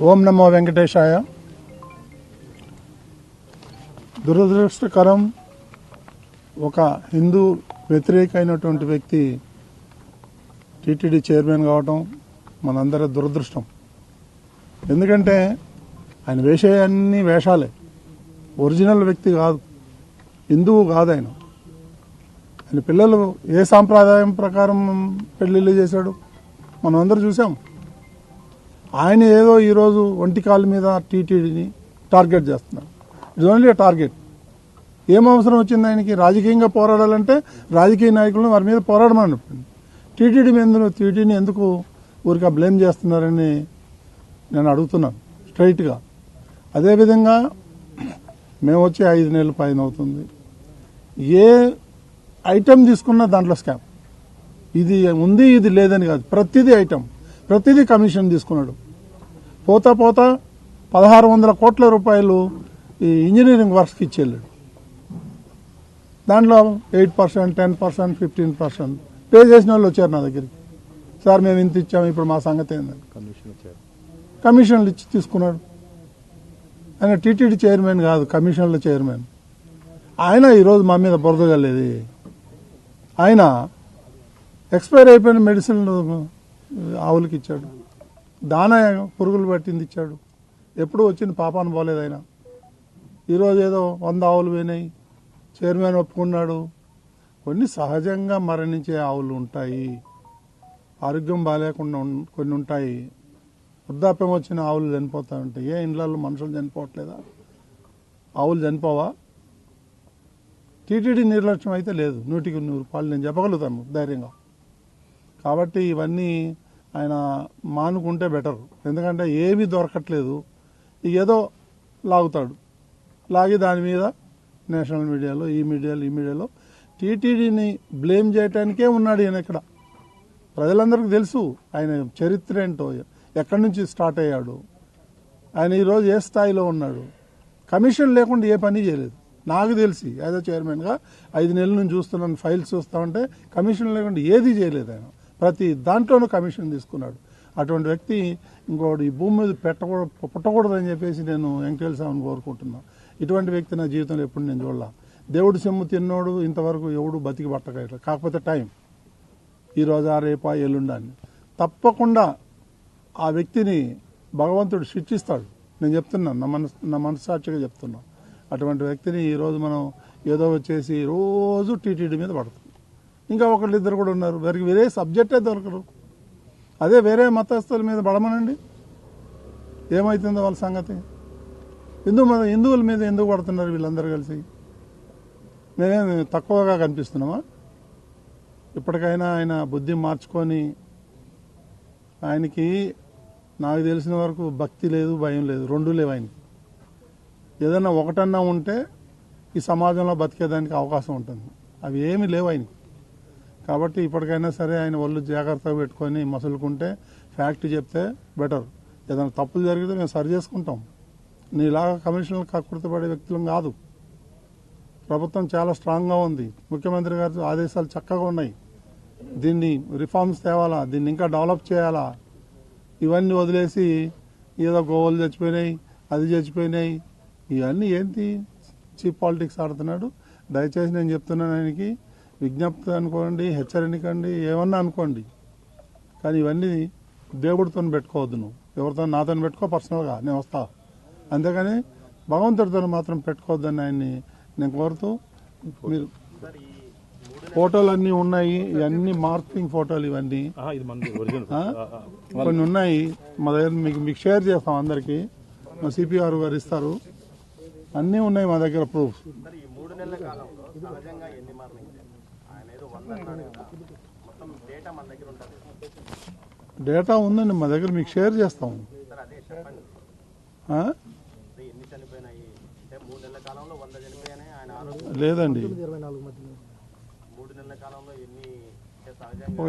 ఓం నమో వెంకటేశాయ. దురదృష్టకరం ఒక హిందూ వ్యతిరేకమైనటువంటి వ్యక్తి టీటీడీ చైర్మన్ కావటం మనందరి దురదృష్టం. ఎందుకంటే ఆయన వేసే అన్ని వేషాలే. ఒరిజినల్ వ్యక్తి కాదు. హిందువు కాదు ఆయన. ఆయన పిల్లలు ఏ సాంప్రదాయం ప్రకారం పెళ్ళిళ్ళు చేశాడు? మనం అందరూ చూసాం ఆయన ఏదో ఈరోజు ఒంటి కాలు మీద టీటీడీని టార్గెట్ చేస్తున్నారు. ఇట్స్ ఓన్లీ టార్గెట్ ఏం అవసరం వచ్చింది ఆయనకి? రాజకీయంగా పోరాడాలంటే రాజకీయ నాయకులను వారి మీద పోరాడమని టీటీడీ మీద టీటీడీని ఎందుకు ఊరిక బ్లేమ్ చేస్తున్నారని నేను అడుగుతున్నాను స్ట్రైట్గా. అదేవిధంగా మేము వచ్చి ఐదు నెలల పైన అవుతుంది. ఏ ఐటెం తీసుకున్నా దాంట్లో స్కామ్ ఇది ఉంది ఇది లేదని కాదు. ప్రతిదీ ఐటెం ప్రతిదీ కమిషన్ తీసుకున్నాడు. పోతా పోతా పదహారు వందల కోట్ల రూపాయలు ఈ ఇంజనీరింగ్ వర్క్స్కి ఇచ్చేళ్ళాడు. దాంట్లో eight percent ten percent fifteen percent pay చేసిన వాళ్ళు వచ్చారు నా దగ్గరికి. సార్ మేము ఇంత ఇచ్చాము ఇప్పుడు మా సంగతి ఇచ్చారు కమిషన్లు ఇచ్చి తీసుకున్నాడు. ఆయన టీటీడీ చైర్మన్ కాదు కమిషన్ల చైర్మన్. ఆయన ఈరోజు మా మీద బురద జల్లేది. ఆయన ఎక్స్పైర్ అయిపోయిన మెడిసిన్ ఆవులకి ఇచ్చాడు. దాన పురుగులు పట్టింది ఇచ్చాడు. ఎప్పుడు వచ్చింది పాపాను పోలేదు ఆయన. ఈరోజు ఏదో వంద ఆవులు పోయినాయి. చైర్మన్ ఒప్పుకున్నాడు. కొన్ని సహజంగా మరణించే ఆవులు ఉంటాయి. ఆరోగ్యం బాగాలేకుండా కొన్ని ఉంటాయి. వృద్ధాప్యం వచ్చిన ఆవులు చనిపోతూ ఉంటాయి. ఏ ఇండ్లలో మనుషులు చనిపోవట్లేదా? ఆవులు చనిపోవా? టీటీడీ నిర్లక్ష్యం అయితే లేదు. నూటికి నూరు పాలు నేను చెప్పగలుగుతాను ధైర్యంగా. కాబట్టి ఇవన్నీ ఆయన మానుకుంటే బెటర్. ఎందుకంటే ఏమీ దొరకట్లేదు. ఏదో లాగుతాడు. లాగి దాని మీద నేషనల్ మీడియాలో ఈ మీడియాలో ఈ మీడియాలో టీటీడీని బ్లేమ్ చేయటానికే ఉన్నాడు ఈయన ఇక్కడ. ప్రజలందరికీ తెలుసు ఆయన చరిత్ర ఏంటో ఎక్కడి నుంచి స్టార్ట్ అయ్యాడు. ఆయన ఈరోజు ఏ స్థాయిలో ఉన్నాడు. కమిషన్ లేకుండా ఏ పని చేయలేదు. నాకు తెలిసి యాజ్ అ చైర్మన్గా ఐదు నెలల నుంచి చూస్తున్నాను ఫైల్స్ చూస్తా ఉంటే కమిషన్ లేకుండా ఏది చేయలేదు ఆయన. ప్రతి దాంట్లోనూ కమిషన్ తీసుకున్నాడు. అటువంటి వ్యక్తి ఇంకోటి ఈ భూమి మీద పెట్టకూడదు పుట్టకూడదని చెప్పేసి నేను వెంకటేశ్వర స్వామిని కోరుకుంటున్నాను ఇటువంటి వ్యక్తి నా జీవితంలో ఎప్పుడు నేను చూడలా. దేవుడు సొమ్ము తిన్నోడు ఇంతవరకు ఎవడు బతికి పట్టక కాకపోతే టైం. ఈరోజు ఆ రేపా ఎల్లుండాన్ని తప్పకుండా ఆ వ్యక్తిని భగవంతుడు శిక్షిస్తాడు. నేను చెప్తున్నాను నా మనసు నా మనస్సాక్షిగా చెప్తున్నాను అటువంటి వ్యక్తిని ఈరోజు మనం ఏదో వచ్చేసి రోజు టీటీడీ మీద పడతాం. ఇంకా ఒకళ్ళు ఇద్దరు కూడా ఉన్నారు. వారికి వేరే సబ్జెక్టే దొరకరు అదే వేరే మతస్థుల మీద పడమనండి ఏమవుతుందో వాళ్ళ సంగతి. హిందూ మత హిందువుల మీద ఎందుకు పడుతున్నారు వీళ్ళందరూ కలిసి? మేమేమి తక్కువగా కనిపిస్తున్నామా? ఇప్పటికైనా ఆయన బుద్ధి మార్చుకొని ఆయనకి నాకు తెలిసిన వరకు భక్తి లేదు భయం లేదు. రెండు లేవు ఆయనకి. ఏదన్నా ఒకటన్నా ఉంటే ఈ సమాజంలో బతికేదానికి అవకాశం ఉంటుంది. అవి ఏమీ లేవు ఆయనకి. కాబట్టి ఇప్పటికైనా సరే ఆయన ఒళ్ళు జాగ్రత్తగా పెట్టుకొని మసులుకుంటే ఫ్యాక్ట్ చెప్తే బెటర్. ఏదైనా తప్పులు జరిగితే మేము సరి చేసుకుంటాం. నీలాగా కమిషన్లు కక్కుర్తిపడే వ్యక్తులం కాదు. ప్రభుత్వం చాలా స్ట్రాంగ్గా ఉంది. ముఖ్యమంత్రి గారి ఆదేశాలు చక్కగా ఉన్నాయి. దీన్ని రిఫార్మ్స్ తేవాలా? దీన్ని ఇంకా డెవలప్ చేయాలా? ఇవన్నీ వదిలేసి ఏదో గోవలు చచ్చిపోయినాయి అది చచ్చిపోయినాయి. ఇవన్నీ ఏంటి? చీప్ పాలిటిక్స్ ఆడుతున్నాడు. దయచేసి నేను చెప్తున్నాను ఆయనకి విజ్ఞప్తి అనుకోండి హెచ్చరికండి ఏమన్నా అనుకోండి. కానీ ఇవన్నీ దేవుడితో పెట్టుకోవద్దు నువ్వు. ఎవరితో నాతో పెట్టుకో పర్సనల్గా నేను వస్తా. అంతేగాని భగవంతుడితో మాత్రం పెట్టుకోవద్దని ఆయన్ని నేను కోరుతూ మీరు ఫోటోలు అన్నీ ఉన్నాయి ఇవన్నీ మార్కింగ్ ఫోటోలు ఇవన్నీ. ఆహా, ఇది మన ఒరిజినల్ ఆ? కొన్ని ఉన్నాయి మా దగ్గర మీకు మీకు షేర్ చేస్తాం అందరికి. మా సిపిఆర్ గారు ఇస్తారు. అన్నీ ఉన్నాయి మా దగ్గర ప్రూఫ్ డేటా మన దగ్గర ఉంటుంది. డేటా ఉందండి మా దగ్గర మీకు షేర్ చేస్తాం సార్ అదే చెప్పండి. ఆ? అంటే ఎన్ని చనిపోయినాయి? అంటే మూడు నెలల కాలంలో వంద చనిపోయాయి ఆయన ఆరోగ్యం. లేదండి.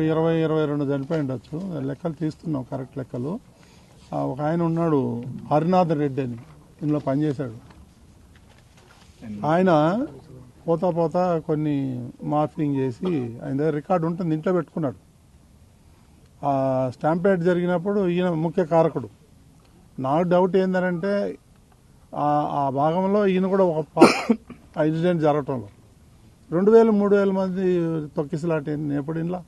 ఇరవై ఇరవై రెండు చనిపోయి ఉండొచ్చు. లెక్కలు తీస్తున్నాం కరెక్ట్ లెక్కలు. ఆ, ఒక ఆయన ఉన్నాడు హరినాథ్ రెడ్డి అని. ఇందులో పనిచేశాడు. ఆయన పోతా పోతా కొన్ని మార్పింగ్ చేసి ఆయన దగ్గర రికార్డు ఉంటుంది ఇంట్లో పెట్టుకున్నాడు. ఆ స్టాంపేట్ జరిగినప్పుడు ఈయన ముఖ్య కారకుడు. నాకు డౌట్ ఏంటంటే ఆ- ఆ భాగంలో ఈయన కూడా ఒక ఆ ఇన్సిడెంట్ జరగటంలో. రెండు వేలు మూడు వేల మంది తొక్కిసలాట ఎప్పుడు ఇంట్లో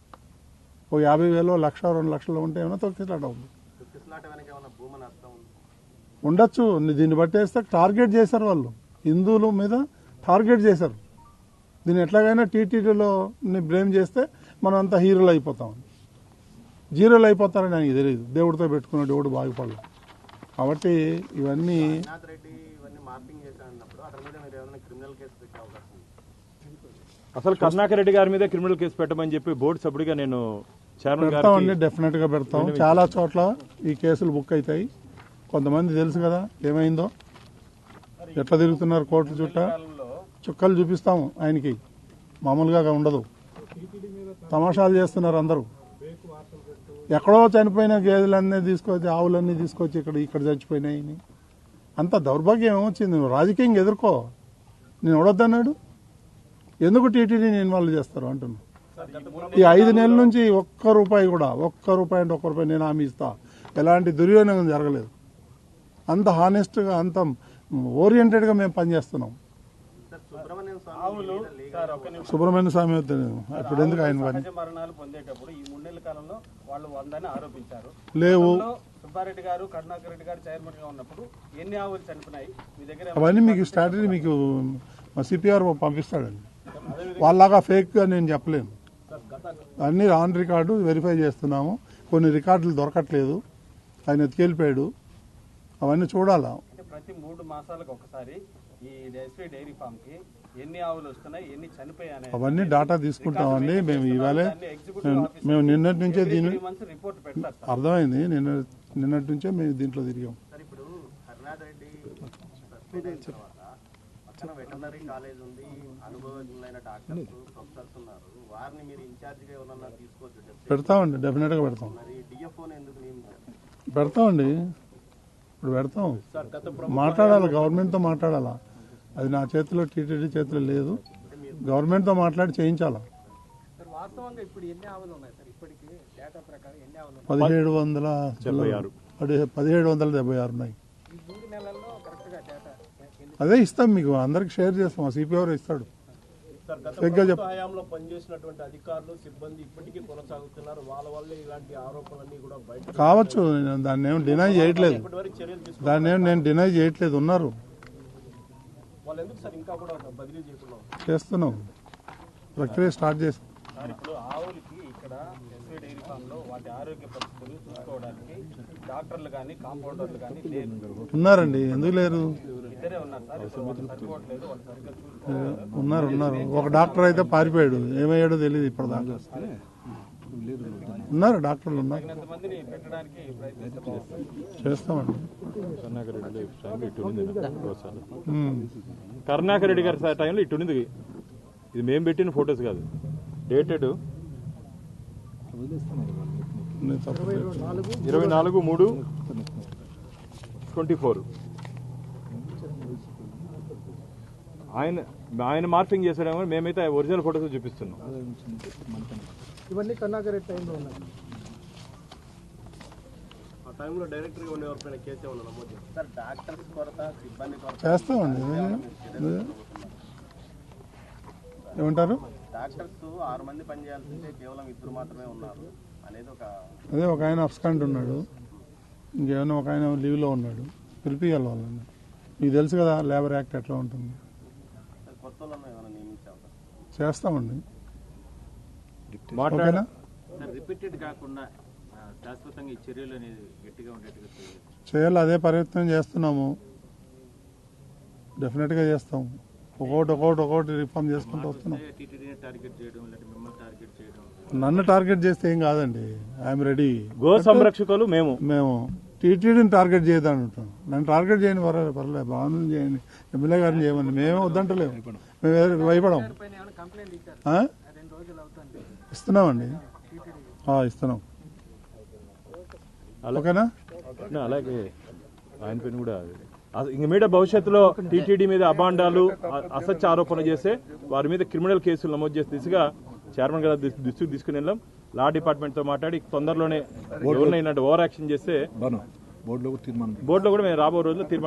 ఒక యాభై వేలు లక్ష రెండు లక్షలు ఉంటే ఏమైనా తొక్కిసలాట ఉంది? ఉండొచ్చు. దీన్ని బట్టేస్తే టార్గెట్ చేశారు వాళ్ళు. హిందువుల మీద టార్గెట్ చేశారు. దీన్ని ఎట్లాగైనా టీటీడీలో బ్లేమ్ చేస్తే మనం అంతా హీరోలు అయిపోతాం. జీరోలు అయిపోతారని నాకు తెలియదు దేవుడితో పెట్టుకున్న దేవుడు బాగుపడలేదు కాబట్టి ఇవన్నీ అసలు కరుణాకర్ రెడ్డి గారి మీద క్రిమినల్ కేసు పెట్టమని చెప్పి బోర్డు సభ్యుడిగా నేను పెడతామండి గారికి డెఫినెట్గా పెడతాం. చాలా చోట్ల ఈ కేసులు బుక్ అవుతాయి. కొంతమంది తెలుసు కదా ఏమైందో? ఎట్లా తిరుగుతున్నారు కోర్టు చుట్టూ? చుక్కలు చూపిస్తాము ఆయనకి. మామూలుగా ఉండదు. తమాషాలు చేస్తున్నారు అందరూ. ఎక్కడో చనిపోయిన గేదెలన్నీ తీసుకొచ్చి ఆవులన్నీ తీసుకొచ్చి ఇక్కడ ఇక్కడ చచ్చిపోయినాయి. అంత దౌర్భాగ్యం ఏమొచ్చింది? నువ్వు రాజకీయంగా ఎదుర్కో. నేను ఎవడొద్దన్నాడు ఎందుకు టీటీడీని ఇన్వాల్వ్ చేస్తారు అంటున్నా. ఈ ఐదు నెలల నుంచి ఒక్క రూపాయి కూడా ఒక్క రూపాయి అంటే ఒక్క రూపాయి నేను హామీ ఇస్తా. ఎలాంటి దుర్వినియోగం జరగలేదు. అంత హానెస్ట్గా అంత ఓరియంటెడ్గా మేము పనిచేస్తున్నాం. సుబ్రహ్మణ్యం స్వామి ఇప్పుడు ఎందుకు ఆయన మరణాలు పొందేటప్పుడు ఈ మూడేళ్ళ కాలంలో వాళ్ళు వందని ఆరోపించారు. లేవు. సుబ్బారెడ్డి గారు కరుణాకర్ రెడ్డి గారు చైర్మన్గా ఉన్నప్పుడు ఎన్ని ఆవులు చనిపోయినాయి? మీ దగ్గర అవన్నీ మీకు స్ట్రాటజీ మీకు మా సిపిఆర్ పంపిస్తాడండి. వాళ్ళలాగా ఫేక్గా నేను చెప్పలేను. అన్ని ఆన్ రికార్డు వెరిఫై చేస్తున్నాము. కొన్ని రికార్డులు దొరకట్లేదు. ఆయన ఎత్తుకెళ్ళిపోయాడు. అవన్నీ చూడాలా? అంటే ప్రతి మూడు మాసాలకు ఒకసారి ఈ డైరీ ఫామ్కి ఎన్ని ఆవులు వస్తున్నాయి ఎన్ని చనిపోయాయి అవన్నీ డాటా తీసుకుంటామండి మేము ఇవాళే మేము- మేము నిన్నటి నుంచే దీని రిపోర్ట్ అర్థమైంది. నిన్న నిన్నటి నుంచే మేము దీంట్లో తిరిగాం. సార్ ఇప్పుడు వెటర్నరీ కాలేజ్ ఉంది. అనుభవజ్ఞులైన డాక్టర్స్ ప్రొఫెసర్స్ ఉన్నారు. వారిని మీరు ఇన్ఛార్జిగా ఎవరన్నా తీసుకోవచ్చు డెప్యూటీ. పెడతామండి. డెఫినెట్గా పెడతాం. మరి డిఎఫ్ఓని ఎందుకు నియమించారు పెడతామండి. ఇప్పుడు పెడతాం. మాట్లాడాలి? గవర్నమెంట్తో మాట్లాడాలా? అది నా చేతిలో టీటీడీ చేతిలో లేదు. గవర్నమెంట్తో మాట్లాడి చేయించాలా? సార్ వాస్తవంగా ఇప్పుడు ఎన్ని ఆవులు ఉన్నాయి సార్? ఇప్పటికి డేటా ప్రకారం ఎన్ని ఆవులు ఉన్నాయి? పదిహేడు వందల డెబ్బై ఆరు. పది- పదిహేడు వందల డెబ్బై ఆరు ఉన్నాయి. ఈ మూడు నెలల్లో కరెక్ట్గా డేటా ఎన్ని అదే ఇస్తాం మీకు అందరికి షేర్ చేస్తాం. సిపిఆర్ ఇస్తాడు. సరిగ్గా చెప్పు హయాంలో పనిచేసినటువంటి అధికారులు సిబ్బంది ఇప్పటికీ కొనసాగుతున్నారు. వాళ్ళ వల్లే ఇలాంటి ఆరోపణలన్నీ కూడా బయట కావచ్చు నేను దాన్ని ఏం డినై చేయట్లేదు. ఇప్పటివరకు చర్యలు తీసుకు దాన్ని ఏం నేను డినై చేయట్లేదు. ఉన్నారు వాళ్ళు ఎందుకు సార్ ఇంకా కూడా బదిలీ చేయకుండా ఉన్నారు? చేస్తున్నాం. ప్రక్రియ స్టార్ట్ చేస్తాం సార్ ఇప్పుడు ఆవులకి ఇక్కడ ఎస్వీ డైరీ ఫామ్లో వాటి ఆరోగ్య పరిస్థితులు చూసుకోవడానికి డాక్టర్లు కానీ కాంపౌండర్లు కానీ లేరు. ఉన్నారండి. ఎందుకు లేరు? ఉన్నారు ఇప్పుడు ఉన్నారు ఒక డాక్టర్ అయితే పారిపోయాడు. ఏమయ్యాడో తెలియదు ఇప్పటిదాకా. ఉన్నారు డాక్టర్లు ఉన్నారు. చేస్తామండి. కరుణాకర్ రెడ్డి. కరుణాకర్ గారి టైంలో ఇటు ఉంది ఇది మేము పెట్టిన ఫొటోస్ కాదు. డేటెడ్. ఇరవై నాలుగు మూడు ట్వంటీ ఫోర్. ఆయన ఆయన మార్పింగ్ చేసాడేమో మేమైతే ఒరిజినల్ ఫొటోస్ చూపిస్తున్నాం. ఇవన్నీ రెడ్డి టైంలో ఉన్నాయి. చేస్తామండి. ఏమంటారు? డాక్టర్స్ ఆరు మంది పనిచేయాల్సింటే కేవలం ఇద్దరు మాత్రమే ఉన్నారు అనేది ఒక అదే ఒక ఆయన అబ్స్కాంట్ ఉన్నాడు. ఇంకేమైనా ఒక ఆయన లీవ్లో ఉన్నాడు. పిలిపియాలి వాళ్ళని. మీకు తెలుసు కదా లేబర్ యాక్ట్ ఎట్లా ఉంటుంది? చేస్తామండి. మాట్లాడ ఓకేనా సార్ రిపీటెడ్ కాకుండా ఆ, శాశ్వతంగా ఈ చర్యలు అనేది గట్టిగా ఉండేట్టుగా చేయాలి. అదే ప్రయత్నం చేస్తున్నాము. డెఫినెట్గా చేస్తాం ఒక్కొక్కటి ఒక్కొక్కటి ఒక్కొక్కటి రిఫార్మ్ చేసుకుంటూ వస్తున్నాం. టీటీడీని టార్గెట్ చేయడం లేకపోతే మిమ్మల్ని టార్గెట్ చేయడం. నన్ను టార్గెట్ చేస్తే ఏం కాదండి. ఐఎమ్ రెడీ గో సంరక్షకులు మేము. మేము టీటీడీని టార్గెట్ చేయదని అంటాం నన్ను టార్గెట్ చేయని పర్వాలేదు పర్లేదు బాగుంది చేయండి. ఎమ్మెల్యే గారిని చేయమని. మేమే వద్దంటలేము. మేము ఎవరికి ఇస్తున్నామండి. ఆ, ఇస్తున్నాం. ఓకేనా? నా, అలాగే. ఆయన పైన కూడా ఇంక మీద భవిష్యత్తులో టీటీడీ మీద అబాండాలు అ- అసత్య ఆరోపణ చేస్తే వారి మీద క్రిమినల్ కేసులు నమోదు చేసే దిశగా చైర్మన్ గారు దృష్టికి తీసుకుని వెళ్ళాం. లా డిపార్ట్మెంట్తో మాట్లాడి తొందరలోనే ఓవర్ యాక్షన్ చేస్తే బోర్డులో కూడా తీర్మానం బోర్డులో కూడా మేము రాబో రోజుల్లో తీర్మానం